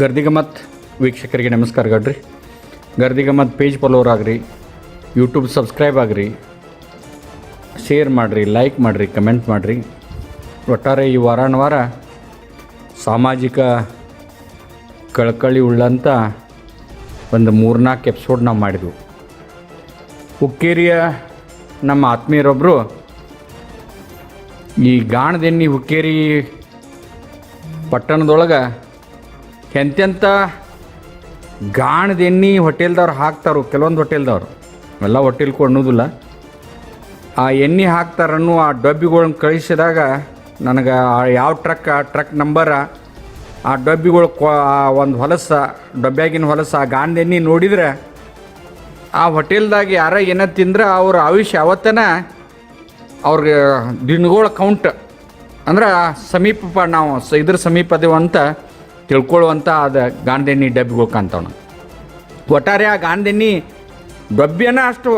ಗರ್ದಿಗಮತ್ ವೀಕ್ಷಕರಿಗೆ ನಮಸ್ಕಾರ ಗಡ್ರಿ. ಗರ್ದಿಗಮತ್ ಪೇಜ್ ಫಾಲೋವರ್ ಆಗ್ರಿ ಯೂಟ್ಯೂಬ್ ಸಬ್ಸ್ಕ್ರೈಬ್ ಆಗ್ರಿ ಶೇರ್ ಮಾಡಿರಿ ಲೈಕ್ ಮಾಡಿರಿ ಕಮೆಂಟ್ ಮಾಡಿರಿ. ಒಟ್ಟಾರೆ ಈ ವಾರಾನುವಾರ ಸಾಮಾಜಿಕ ಕಳಕಳಿ ಉಳ್ಳಂಥ ಒಂದು ಮೂರ್ನಾಲ್ಕು ಎಪಿಸೋಡ್ ನಾವು ಮಾಡಿದ್ವು. ಹುಕ್ಕೇರಿಯ ನಮ್ಮ ಆತ್ಮೀಯರೊಬ್ಬರು ಈ ಗಾಣದೆನ್ನಿ ಹುಕ್ಕೇರಿ ಪಟ್ಟಣದೊಳಗೆ ಎಂತೆಂಥ ಗಾಣದ ಎಣ್ಣೆ ಹೋಟೆಲ್ದವ್ರು ಹಾಕ್ತಾರೋ, ಕೆಲವೊಂದು ಹೋಟೆಲ್ದವ್ರು. ಎಲ್ಲ ಹೋಟೆಲ್ಗೂ ಅನ್ನೋದಿಲ್ಲ. ಆ ಎಣ್ಣೆ ಹಾಕ್ತಾರನ್ನು ಆ ಡಬ್ಬಿಗಳನ್ನ ಕಳಿಸಿದಾಗ ನನಗೆ ಯಾವ ಟ್ರಕ್, ಆ ಟ್ರಕ್ ನಂಬರ, ಆ ಡಬ್ಬಿಗಳು ಕೊ ಒಂದು ಹೊಲಸ, ಡಬ್ಬ್ಯಾಗಿನ ಹೊಲಸ, ಆ ಗಾಣದ ಎಣ್ಣೆ ನೋಡಿದ್ರೆ ಆ ಹೋಟೆಲ್ದಾಗ ಯಾರ ಏನ ತಿಂದ್ರೆ ಅವ್ರ ಆಯುಷ್ಯ ಅವತ್ತನ ಅವ್ರಿಗೆ ದಿನಗಳ ಕೌಂಟ್ ಅಂದ್ರೆ ಸಮೀಪ ನಾವು ಇದ್ರ ಸಮೀಪ ಅಂತ ತಿಳ್ಕೊಳ್ಳುವಂಥ ಅದು ಗಾಂಧೆಣ್ಣೆ ಡಬ್ಬಿಗಳು ಕಾಣ್ತಾವ ಒಟ್ಟಾರೆ ಆ ಗಾಂಧೆಣ್ಣೆ ಡಬ್ಬಿಯನ್ನ ಅಷ್ಟು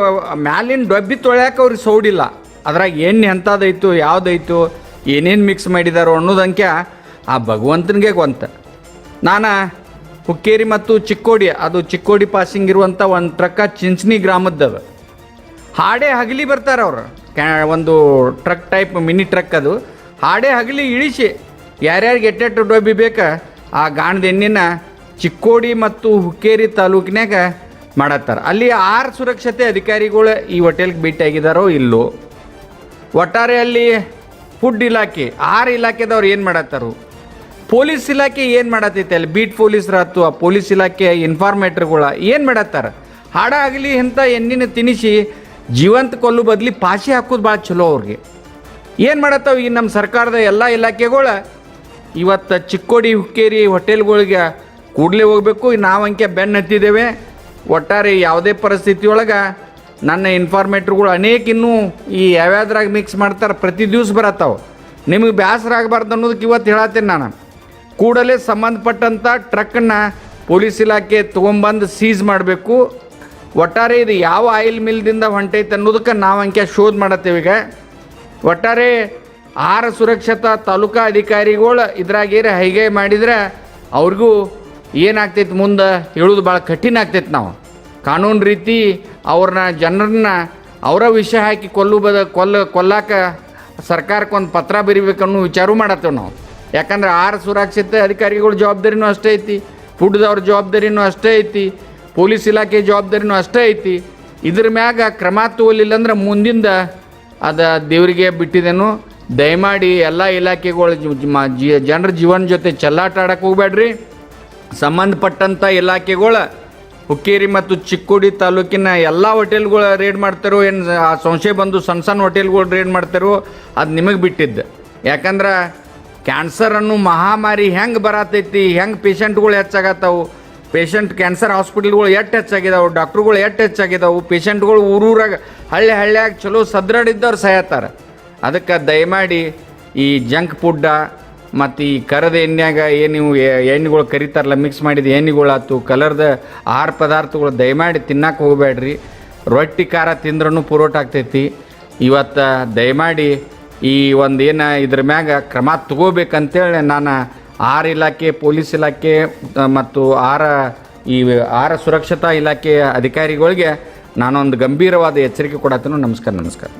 ಮ್ಯಾಲಿನ ಡಬ್ಬಿ ತೊಳ್ಯಾಕೆ ಅವ್ರಿಗೆ ಸೌಡಿಲ್ಲ. ಅದ್ರಾಗ ಎಣ್ಣೆ ಎಂಥದ್ದೈತು ಯಾವುದೈತು, ಏನೇನು ಮಿಕ್ಸ್ ಮಾಡಿದಾರೋ ಅನ್ನೋದಂಕೆ ಆ ಭಗವಂತನಿಗೆ ಗೊಂತ. ನಾನು ಹುಕ್ಕೇರಿ ಮತ್ತು ಚಿಕ್ಕೋಡಿ, ಅದು ಚಿಕ್ಕೋಡಿ ಪಾಸಿಂಗ್ ಇರುವಂಥ ಒಂದು ಟ್ರಕ್ಕ ಚಿಂಚನಿ ಗ್ರಾಮದ್ದವ ಹಾಡೇ ಹಗಲಿ ಬರ್ತಾರೆ ಅವರು. ಒಂದು ಟ್ರಕ್ ಟೈಪ್ ಮಿನಿ ಟ್ರಕ್ ಅದು. ಹಾಡೇ ಹಗಲಿ ಇಳಿಸಿ. ಯಾರ್ಯಾರಿಗೆ ಎಟ್ಟೆಟ್ಟು ಡಬ್ಬಿ ಬೇಕಾ ಆ ಗಾಣದ ಎಣ್ಣೆನ ಚಿಕ್ಕೋಡಿ ಮತ್ತು ಹುಕ್ಕೇರಿ ತಾಲೂಕಿನಾಗ ಮಾಡತ್ತಾರ. ಅಲ್ಲಿ ಆರು ಸುರಕ್ಷತೆ ಅಧಿಕಾರಿಗಳು ಈ ಹೋಟೆಲ್ಗೆ ಭೇಟಿಯಾಗಿದ್ದಾರೋ ಇಲ್ಲೋ? ಒಟ್ಟಾರೆ ಅಲ್ಲಿ ಫುಡ್ ಇಲಾಖೆ, ಆರು ಇಲಾಖೆದವ್ರು ಏನು ಮಾಡತ್ತಾರು? ಪೊಲೀಸ್ ಇಲಾಖೆ ಏನು ಮಾಡತ್ತೈತೆ ಅಲ್ಲಿ ಬೀಟ್ ಪೊಲೀಸ್ರ ಹತ್ತು, ಆ ಪೊಲೀಸ್ ಇಲಾಖೆ ಇನ್ಫಾರ್ಮೇಟರ್ಗಳ ಏನು ಮಾಡತ್ತಾರ? ಹಾಡ ಆಗಲಿ ಇಂಥ ಎಣ್ಣಿನ ತಿನ್ನಿಸಿ ಜೀವಂತ ಕೊಲ್ಲು ಬದಲಿ ಪಾಶಿ ಹಾಕೋದು ಭಾಳ ಚಲೋ ಅವ್ರಿಗೆ. ಏನು ಮಾಡತ್ತಾವ ಈ ನಮ್ಮ ಸರ್ಕಾರದ ಎಲ್ಲ ಇಲಾಖೆಗಳು ಇವತ್ತು ಚಿಕ್ಕೋಡಿ ಹುಕ್ಕೇರಿ ಹೋಟೆಲ್ಗಳಿಗೆ ಕೂಡಲೇ ಹೋಗಬೇಕು. ನಾವು ಅಂಕೆ ಬೆನ್ನು ಹತ್ತಿದ್ದೇವೆ. ಒಟ್ಟಾರೆ ಯಾವುದೇ ಪರಿಸ್ಥಿತಿಯೊಳಗೆ ನನ್ನ ಇನ್ಫಾರ್ಮೇಟ್ರುಗಳು ಅನೇಕ ಇನ್ನೂ ಈ ಯಾವ್ಯಾವ್ದ್ರಾಗ ಮಿಕ್ಸ್ ಮಾಡ್ತಾರೆ ಪ್ರತಿ ದಿವಸ ಬರತ್ತಾವೆ. ನಿಮಗೆ ಬೇಸರ ಆಗಬಾರ್ದು ಅನ್ನೋದಕ್ಕೆ ಇವತ್ತು ಹೇಳತ್ತೀನಿ ನಾನು. ಕೂಡಲೇ ಸಂಬಂಧಪಟ್ಟಂಥ ಟ್ರಕ್ಕನ್ನು ಪೊಲೀಸ್ ಇಲಾಖೆ ತೊಗೊಂಬಂದು ಸೀಸ್ ಮಾಡಬೇಕು. ಒಟ್ಟಾರೆ ಇದು ಯಾವ ಆಯಿಲ್ ಮಿಲ್ದಿಂದ ಹೊಂಟೈತೆ ಅನ್ನೋದಕ್ಕೆ ನಾವು ಅಂಕೆ ಶೋಧ ಮಾಡತ್ತೇವೆ ಈಗ. ಒಟ್ಟಾರೆ ಆಹಾರ ಸುರಕ್ಷತಾ ತಾಲೂಕಾ ಅಧಿಕಾರಿಗಳು ಇದ್ರಾಗೇರ ಹೈಗೆ ಮಾಡಿದ್ರೆ ಅವ್ರಿಗೂ ಏನಾಗ್ತೈತೆ ಮುಂದೆ ಹೇಳೋದು ಭಾಳ ಕಠಿಣ ಆಗ್ತೈತೆ ನಾವು. ಕಾನೂನು ರೀತಿ ಅವ್ರನ್ನ ಜನರನ್ನ ಅವರ ವಿಷಯ ಹಾಕಿ ಕೊಲ್ಲು ಬದ ಕೊಲ್ಲ ಕೊಲ್ಲಾಕ ಸರ್ಕಾರಕ್ಕೊಂದು ಪತ್ರ ಬರಿಬೇಕನ್ನೋ ವಿಚಾರ ಮಾಡತ್ತೇವೆ ನಾವು. ಯಾಕಂದ್ರೆ ಆರು ಸುರಕ್ಷತೆ ಅಧಿಕಾರಿಗಳ ಜವಾಬ್ದಾರಿನೂ ಅಷ್ಟೇ ಐತಿ ಫುಡ್ದವ್ರ ಜವಾಬ್ದಾರಿನೂ ಅಷ್ಟೇ ಐತಿ, ಪೊಲೀಸ್ ಇಲಾಖೆ ಜವಾಬ್ದಾರಿನೂ ಅಷ್ಟೇ ಐತಿ. ಇದ್ರ ಮ್ಯಾಗ ಕ್ರಮ ತೋಲಿಲ್ಲ ಅಂದ್ರೆ ಮುಂದಿಂದ ಅದು ದೇವರಿಗೆ ಬಿಟ್ಟಿದ್ದೇನು ದಯಮಾಡಿ ಎಲ್ಲ ಇಲಾಖೆಗಳು ಜನರ ಜೀವನ ಜೊತೆ ಚೆಲ್ಲಾಟ ಆಡಕ್ಕೆ ಹೋಗ್ಬೇಡ್ರಿ. ಸಂಬಂಧಪಟ್ಟಂಥ ಇಲಾಖೆಗಳು ಹುಕ್ಕೇರಿ ಮತ್ತು ಚಿಕ್ಕೋಡಿ ತಾಲೂಕಿನ ಎಲ್ಲ ಹೋಟೆಲ್ಗಳು ರೇಡ್ ಮಾಡ್ತಾರೋ ಏನು ಆ ಸಂಶಯ ಬಂದು ಸಣ್ಣ ಸಣ್ಣ ಹೋಟೆಲ್ಗಳು ರೇಡ್ ಮಾಡ್ತಾರೋ ಅದು ನಿಮಗೆ ಬಿಟ್ಟಿದ್ದು. ಯಾಕಂದ್ರೆ ಕ್ಯಾನ್ಸರ್ ಅನ್ನೋ ಮಹಾಮಾರಿ ಹೆಂಗೆ ಬರತೈತಿ, ಹೆಂಗೆ ಪೇಷಂಟ್ಗಳು ಹೆಚ್ಚಾಗತ್ತವು. ಪೇಷಂಟ್ ಕ್ಯಾನ್ಸರ್ ಹಾಸ್ಪಿಟಲ್ಗಳು ಎಷ್ಟು ಹೆಚ್ಚಾಗಿದಾವೆ ಡಾಕ್ಟ್ರುಗಳು ಎಷ್ಟು ಹೆಚ್ಚಾಗಿದ್ದಾವೆ ಪೇಷಂಟ್ಗಳು ಊರೂರಾಗ ಹಳ್ಳಿ ಹಳ್ಳಿಯಾಗ ಚಲೋ ಸದೃಢ ಇದ್ದವ್ರು ಸಾಯತ್ತಾರ ಅದಕ್ಕೆ ದಯಮಾಡಿ ಈ ಜಂಕ್ ಫುಡ್ಡ ಮತ್ತು ಈ ಕರದ ಎಣ್ಣೆಯಾಗ ಏನು ನೀವು ಎಣ್ಣೆಗಳು ಕರಿತಾರಲ್ಲ ಮಿಕ್ಸ್ ಮಾಡಿದ ಎಣ್ಣೆಗಳಾಯ್ತು ಕಲರ್ದ ಆಹಾರ ಪದಾರ್ಥಗಳು ದಯಮಾಡಿ ತಿನ್ನಕ್ಕೆ ಹೋಗಬೇಡ್ರಿ. ರೊಟ್ಟಿ, ಖಾರ ತಿಂದ್ರೂ ಪುರೋಟ ಆಗ್ತೈತಿ. ಇವತ್ತು ದಯಮಾಡಿ ಈ ಒಂದು ಏನು ಇದ್ರ ಮ್ಯಾಗ ಕ್ರಮ ತಗೋಬೇಕಂತೇಳಿ ನಾನು ಆಹಾರ ಇಲಾಖೆ, ಪೊಲೀಸ್ ಇಲಾಖೆ ಮತ್ತು ಆಹಾರ, ಈ ಆಹಾರ ಸುರಕ್ಷತಾ ಇಲಾಖೆಯ ಅಧಿಕಾರಿಗಳಿಗೆ ನಾನೊಂದು ಗಂಭೀರವಾದ ಎಚ್ಚರಿಕೆ ಕೊಡತ್ತೇನೆ. ನಮಸ್ಕಾರ ನಮಸ್ಕಾರ.